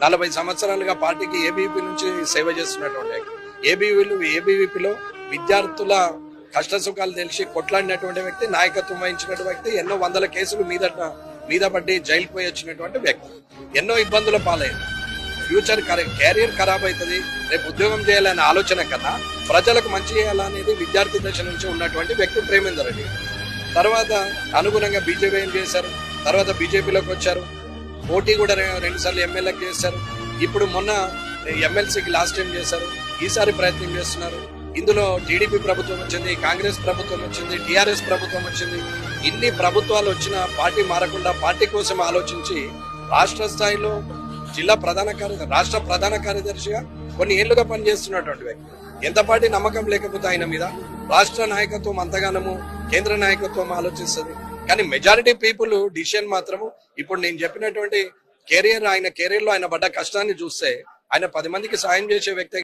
నలభై సంవత్సరాలుగా పార్టీకి ఏబీవీపీ నుంచి సేవ చేస్తున్నటువంటి ఏబీవీలు ఏబీవీపీలో విద్యార్థుల కష్ట సుఖాలు తెలిసి కొట్లాడినటువంటి వ్యక్తి నాయకత్వం వహించినటువంటి వ్యక్తి ఎన్నో వందల కేసులు మీద మీద పడి జైలు పోయి వచ్చినటువంటి వ్యక్తి. ఎన్నో ఇబ్బందుల పాలయ్యారు ఫ్యూచర్ కెరీర్ ఖరాబ్ అవుతుంది రేపు ఉద్యోగం చేయాలనే ఆలోచన కన్నా ప్రజలకు మంచి చేయాలనేది విద్యార్థి దశ నుంచి ఉన్నటువంటి వ్యక్తి ప్రేమేందర్ రెడ్డి. తర్వాత అనుగుణంగా బీజేపీ ఏం చేశారు. తర్వాత బీజేపీలోకి వచ్చారు. పోటీ కూడా రెండు సార్లు ఎమ్మెల్యేకి చేశారు. ఇప్పుడు మొన్న ఎమ్మెల్సీకి లాస్ట్ టైం చేశారు. ఈసారి ప్రయత్నం చేస్తున్నారు. ఇందులో టీడీపీ ప్రభుత్వం వచ్చింది కాంగ్రెస్ ప్రభుత్వం వచ్చింది టీఆర్ఎస్ ప్రభుత్వం వచ్చింది. ఇన్ని ప్రభుత్వాలు వచ్చినా పార్టీ మారకుండా పార్టీ కోసం ఆలోచించి రాష్ట్ర స్థాయిలో జిల్లా ప్రధాన కార్యదర్శి రాష్ట్ర ప్రధాన కార్యదర్శిగా కొన్ని ఏళ్ళుగా పనిచేస్తున్నటువంటి వ్యక్తి. ఎంతపాటి నమ్మకం లేకపోతే ఆయన మీద రాష్ట్ర నాయకత్వం అంతగానము కేంద్ర నాయకత్వం ఆలోచిస్తుంది. కానీ మెజారిటీ పీపుల్ డిసిషన్ మాత్రము ఇప్పుడు నేను చెప్పినటువంటి కెరియర్ ఆయన కెరీర్లో ఆయన పడ్డ కష్టాన్ని చూస్తే ఆయన పది మందికి సాయం చేసే వ్యక్తి